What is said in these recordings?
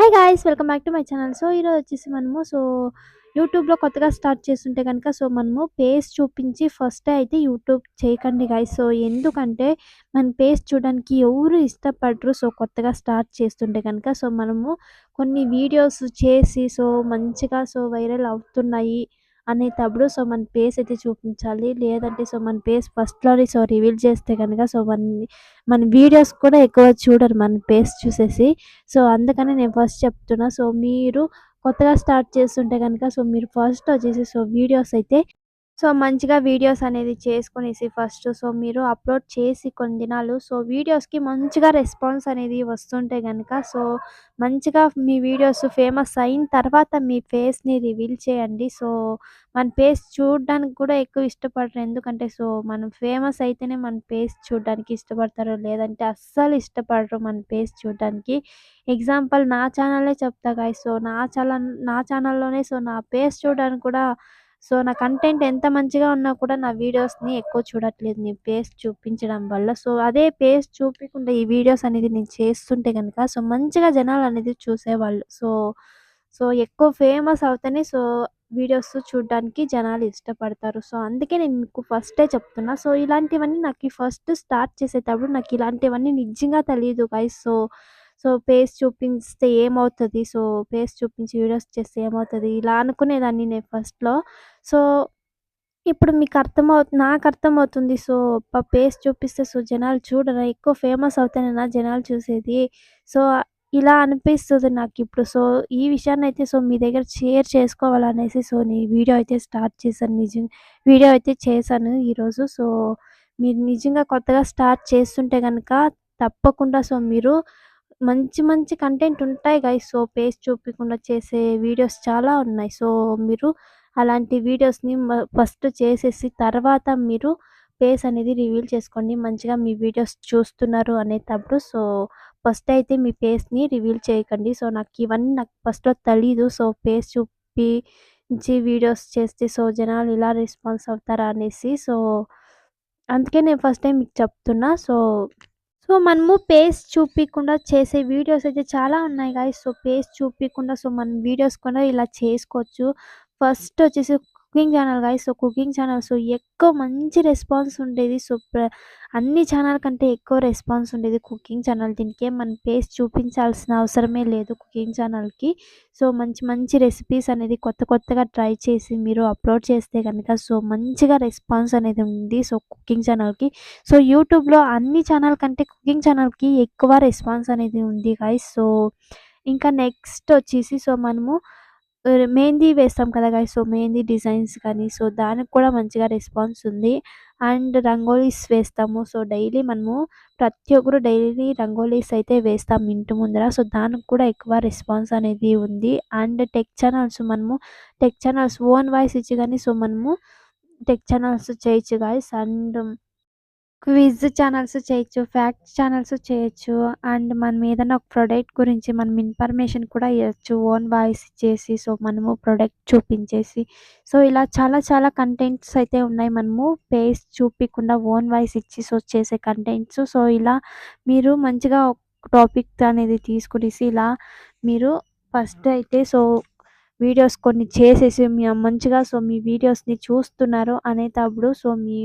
Hi guys welcome back to my channel. So, ఈరోజు వచ్చేసి మనము సో, యూట్యూబ్‌లో కొత్తగా స్టార్ట్ చేస్తుంటే గనుక సో, మనము పేస్ చూపించి ఫస్టే అయితే యూట్యూబ్ చేయకండి గాయస్ సో, ఎందుకంటే మన పేస్ చూడడానికి ఎవరు ఇష్టపడరు. సో, కొత్తగా స్టార్ట్ చేస్తుంటే గనుక. సో, మనము కొన్ని వీడియోస్ చేసి సో, మంచిగా సో, వైరల్ అవుతున్నాయి అనేటప్పుడు సో, మన పేస్ అయితే చూపించాలి. లేదంటే సో, మన పేస్ ఫస్ట్‌లోనే సో, రివీల్ చేస్తే కనుక సో, మన మన వీడియోస్ కూడా ఎక్కువ చూడరు మన పేస్ చూసేసి. సో, అందుకని నేను ఫస్ట్ చెప్తున్నా. సో, మీరు కొత్తగా స్టార్ట్ చేస్తుంటే కనుక సో, మీరు ఫస్ట్ వచ్చేసి సో, వీడియోస్ అయితే సో, మంచిగా వీడియోస్ అనేది చేసుకునేసి ఫస్ట్ సో, మీరు అప్‌లోడ్ చేసి కొన్ని దినాలు సో, వీడియోస్‌కి మంచిగా రెస్పాన్స్ అనేది వస్తుంటే కనుక సో, మంచిగా మీ వీడియోస్ ఫేమస్ అయిన తర్వాత మీ ఫేస్‌ని రివీల్ చేయండి. సో, మన ఫేస్ చూడడానికి కూడా ఎక్కువ ఇష్టపడరు. ఎందుకంటే సో, మనం ఫేమస్ అయితేనే మన ఫేస్ చూడడానికి ఇష్టపడతారు. లేదంటే అస్సలు ఇష్టపడరు మన ఫేస్ చూడడానికి. ఎగ్జాంపుల్ నా ఛానలే చెప్తా గాయ సో, నా ఛానల్ నా ఛానల్‌లోనే సో, నా ఫేస్ చూడడానికి కూడా సో, నా కంటెంట్ ఎంత మంచిగా ఉన్నా కూడా నా వీడియోస్‌ని ఎక్కువ చూడట్లేదు నేను పేస్ చూపించడం వల్ల. సో, అదే పేస్ చూపించకుండా ఈ వీడియోస్ అనేది నేను చేస్తుంటే కనుక సో, మంచిగా జనాలు అనేది చూసేవాళ్ళు. సో, సో, ఎక్కువ ఫేమస్ అవుతేనే సో, వీడియోస్ చూడడానికి జనాలు ఇష్టపడతారు. సో, అందుకే నేను మీకు ఫస్టే చెప్తున్నా. సో, ఇలాంటివన్నీ నాకు ఫస్ట్ స్టార్ట్ చేసేటప్పుడు నాకు ఇలాంటివన్నీ నిజంగా తెలియదు గైస్ సో, సో, ఫేస్ చూపిస్తే ఏమవుతుంది సో, ఫేస్ చూపించి వీడియోస్ చేస్తే ఏమవుతుంది ఇలా అనుకునేదాన్ని నేను ఫస్ట్‌లో. సో, ఇప్పుడు మీకు అర్థమవు నాకు అర్థమవుతుంది. సో, పేస్ ఫేస్ చూపిస్తే సో, జనాలు చూడరా? ఎక్కువ ఫేమస్ అవుతానన్నా జనాలు చూసేది? సో, ఇలా అనిపిస్తుంది నాకు ఇప్పుడు సో, ఈ విషయాన్ని అయితే సో, మీ దగ్గర షేర్ చేసుకోవాలనేసి సో, నేను వీడియో అయితే స్టార్ట్ చేశాను. నిజం వీడియో అయితే చేశాను ఈరోజు. సో, మీరు నిజంగా కొత్తగా స్టార్ట్ చేస్తుంటే కనుక తప్పకుండా సో, మీరు మంచి మంచి కంటెంట్ ఉంటాయి గాయ్స్. సో, ఫేస్ చూపించకుండా చేసే వీడియోస్ చాలా ఉన్నాయి. సో, మీరు అలాంటి వీడియోస్‌ని ఫస్ట్ చేసేసి తర్వాత మీరు ఫేస్ అనేది రివీల్ చేసుకోండి. మంచిగా మీ వీడియోస్ చూస్తున్నారు అనేటప్పుడు సో, ఫస్ట్ అయితే మీ ఫేస్‌ని రివీల్ చేయకండి. సో, నాకు ఇవన్నీ నాకు ఫస్ట్‌లో తెలీదు. సో, ఫేస్ చూపించి వీడియోస్ చేస్తే సో, జనాలు ఇలా రెస్పాన్స్ అవుతారా అనేసి. సో, అందుకే నేను ఫస్ట్ టైం మీకు చెప్తున్నా. సో, సో, మనము పేస్ట్ చూపించకుండా చేసే వీడియోస్ అయితే చాలా ఉన్నాయి గాయ్స్. సో, పేస్ట్ చూపించకుండా సో, మనం వీడియోస్ కూడా ఇలా చేసుకోవచ్చు. ఫస్ట్ వచ్చేసి cooking channel guys. So, cooking channel so, ఎక్కువ మంచి రెస్పాన్స్ ఉండేది. సో, అన్ని ఛానల్ కంటే ఎక్కువ రెస్పాన్స్ ఉండేది కుకింగ్ ఛానల్. దీనికే మన పేస్ చూపించాల్సిన అవసరమే లేదు కుకింగ్ ఛానల్‌కి. సో, మంచి మంచి రెసిపీస్ అనేది కొత్త కొత్తగా ట్రై చేసి మీరు అప్‌లోడ్ చేస్తే కనుక సో, మంచిగా రెస్పాన్స్ అనేది ఉంది. సో, కుకింగ్ ఛానల్‌కి. సో, యూట్యూబ్‌లో అన్ని ఛానల్ కంటే కుకింగ్ ఛానల్‌కి ఎక్కువ రెస్పాన్స్ అనేది ఉంది గాయ్స్. సో, ఇంకా నెక్స్ట్ వచ్చేసి సో, మనము మెహందీ వేస్తాం కదా గాయ్స్. సో, మెహందీ డిజైన్స్ కానీ సో, దానికి కూడా మంచిగా రెస్పాన్స్ ఉంది. అండ్ రంగోలీస్ వేస్తాము. సో, డైలీ మనము ప్రతి ఒక్కరు డైలీ రంగోలీస్ అయితే వేస్తాం ఇంటి ముందర. సో, దానికి కూడా ఎక్కువ రెస్పాన్స్ అనేది ఉంది. అండ్ టెక్ ఛానల్స్ మనము టెక్ ఛానల్స్ ఓన్ వాయిస్ ఇచ్చి కానీ సో, మనము టెక్ ఛానల్స్ చేయొచ్చు గాయ్స్. అండ్ క్విజ్ ఛానల్స్ చేయొచ్చు. ఫ్యాక్ట్ ఛానల్స్ చేయొచ్చు. అండ్ మనం ఏదైనా ఒక ప్రొడక్ట్ గురించి మనం ఇన్ఫర్మేషన్ కూడా ఇవ్వచ్చు ఓన్ వాయిస్ ఇచ్చేసి సో, మనము ప్రొడక్ట్ చూపించేసి. సో, ఇలా చాలా చాలా కంటెంట్స్ అయితే ఉన్నాయి. మనము ఫేస్ చూపించకుండా ఓన్ వాయిస్ ఇచ్చి సో, చేసే కంటెంట్స్. సో, ఇలా మీరు మంచిగా ఒక టాపిక్ అనేది తీసుకునేసి ఇలా మీరు ఫస్ట్ అయితే సో, వీడియోస్ కొన్ని చేసేసి మంచిగా సో, మీ వీడియోస్‌ని చూస్తున్నారు అనేటప్పుడు సో, మీ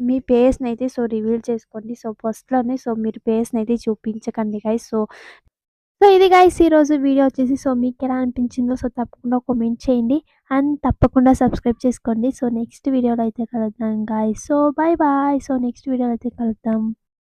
మీ పేస్ని అయితే సో, రివీల్ చేసుకోండి. సో, ఫస్ట్‌లోనే సో, మీరు ఫేస్‌నయితే చూపించకండి గైస్ సో, సో, ఇది గాయ్స్ ఈరోజు వీడియో వచ్చేసి సో, మీకు ఎలా అనిపించిందో సో, తప్పకుండా కామెంట్ చేయండి. అండ్ తప్పకుండా సబ్స్క్రైబ్ చేసుకోండి. సో, నెక్స్ట్ వీడియోలో అయితే కలుద్దాం guys. So, bye bye. So, next వీడియోలో అయితే కలుద్దాం.